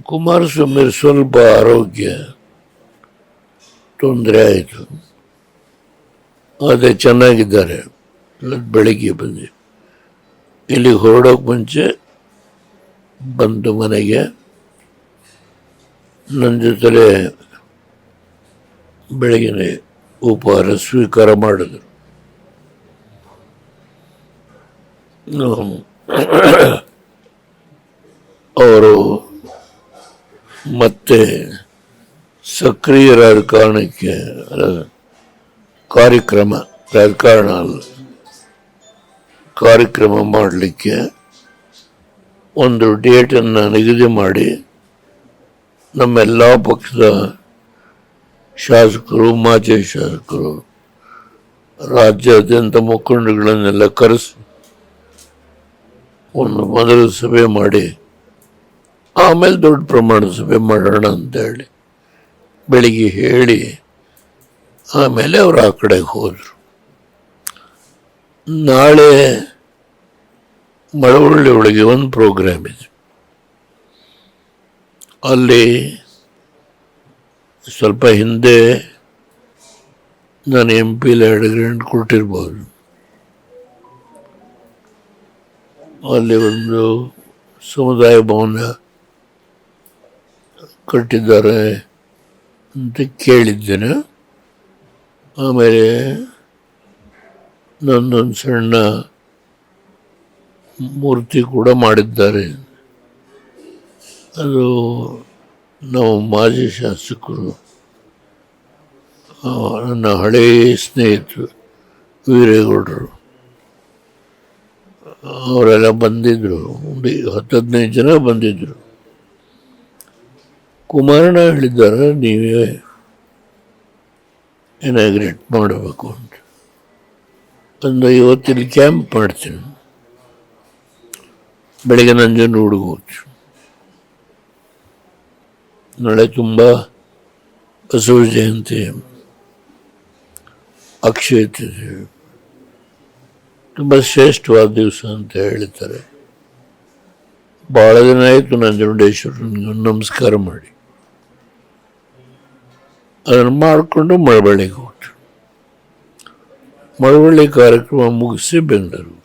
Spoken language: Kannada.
ಕುಮಾರಸ್ವಾಮಿ ಸ್ವಲ್ಪ ಆರೋಗ್ಯ ತೊಂದರೆ ಆಯಿತು. ಅದೇ ಚೆನ್ನಾಗಿದ್ದಾರೆ. ಬೆಳಗ್ಗೆ ಬಂದು ಇಲ್ಲಿ ಹೊರಡೋಕೆ ಮುಂಚೆ ಬಂತು ಮನೆಗೆ. ನನ್ನ ಜೊತೆಲೆ ಬೆಳಗಿನ ಉಪಹಾರ ಸ್ವೀಕಾರ ಮಾಡಿದ್ರು ಹ್ಮ್. ಅವರು ಮತ್ತೆ ಸಕ್ರಿಯ ರಾಜಕಾರಣಕ್ಕೆ ಕಾರ್ಯಕ್ರಮ, ರಾಜಕಾರಣ ಅಲ್ಲ, ಕಾರ್ಯಕ್ರಮ ಮಾಡಲಿಕ್ಕೆ ಒಂದು ಡೇಟನ್ನು ನಿಗದಿ ಮಾಡಿ ನಮ್ಮೆಲ್ಲ ಪಕ್ಷದ ಶಾಸಕರು, ಮಾಜಿ ಶಾಸಕರು, ರಾಜ್ಯಾದ್ಯಂತ ಮುಖಂಡಗಳನ್ನೆಲ್ಲ ಕರೆಸಿ ಒಂದು ಮೊದಲು ಸಭೆ ಮಾಡಿ ಆಮೇಲೆ ದೊಡ್ಡ ಪ್ರಮಾಣದ ಸಭೆ ಮಾಡೋಣ ಅಂತ ಹೇಳಿ ಬೆಳಿಗ್ಗೆ ಹೇಳಿ ಆಮೇಲೆ ಅವರು ಆ ಕಡೆಗೆ ಹೋದರು. ನಾಳೆ ಮಳವಳ್ಳಿ ಒಳಗೆ ಒಂದು ಪ್ರೋಗ್ರಾಮ್ ಇದೆ. ಅಲ್ಲಿ ಸ್ವಲ್ಪ ಹಿಂದೆ ನಾನು ಎಂ ಪಿಲಿ ಎರಡು ಕೊಟ್ಟಿರ್ಬೋದು. ಅಲ್ಲಿ ಒಂದು ಸಮುದಾಯ ಭವನ ಕಟ್ಟಿದ್ದಾರೆ ಅಂತ ಕೇಳಿದ್ದೇನೆ. ಆಮೇಲೆ ನನ್ನೊಂದು ಸಣ್ಣ ಮೂರ್ತಿ ಕೂಡ ಮಾಡಿದ್ದಾರೆ. ಅದು ನಾವು ಮಾಜಿ ಶಾಸಕರು ನನ್ನ ಹಳೆಯ ಸ್ನೇಹಿತರು ವೀರೇಗೌಡರು, ಅವರೆಲ್ಲ ಬಂದಿದ್ದರು ಹತ್ತು ಹದಿನೈದು ಜನ ಬಂದಿದ್ದರು ಕುಮಾರಣ್ಣ ಹೇಳಿದ್ದಾರೆ, ನೀವೇ ಇನಾಗ್ರೇಟ್ ಮಾಡಬೇಕು ಅಂತ. ಒಂದು ಇವತ್ತಿಲ್ಲಿ ಕ್ಯಾಂಪ್ ಮಾಡ್ತೀನಿ. ಬೆಳಗ್ಗೆ ನಂಜನ ಹೋಗ್ತೀನಿ. ನಾಳೆ ತುಂಬ ಬಸವ ಜಯಂತಿ. ಅಕ್ಷಯ ತೃತೀಯ ತುಂಬ ಶ್ರೇಷ್ಠವಾದ ದಿವಸ ಅಂತ ಹೇಳ್ತಾರೆ ಭಾಳ ದಿನ ಆಯಿತು ನಂಜುಂಡೇಶ್ವರನಿಗೆ ನಮಸ್ಕಾರ ಮಾಡಿ. ಅದನ್ನು ಮಾಡಿಕೊಂಡು ಮಳವಳ್ಳಿಗೆ ಹೋಗ್ತಾರೆ ಮಳವಳ್ಳಿ ಕಾರ್ಯಕ್ರಮ ಮುಗಿಸಿ ಬೆಂಗಳೂರು.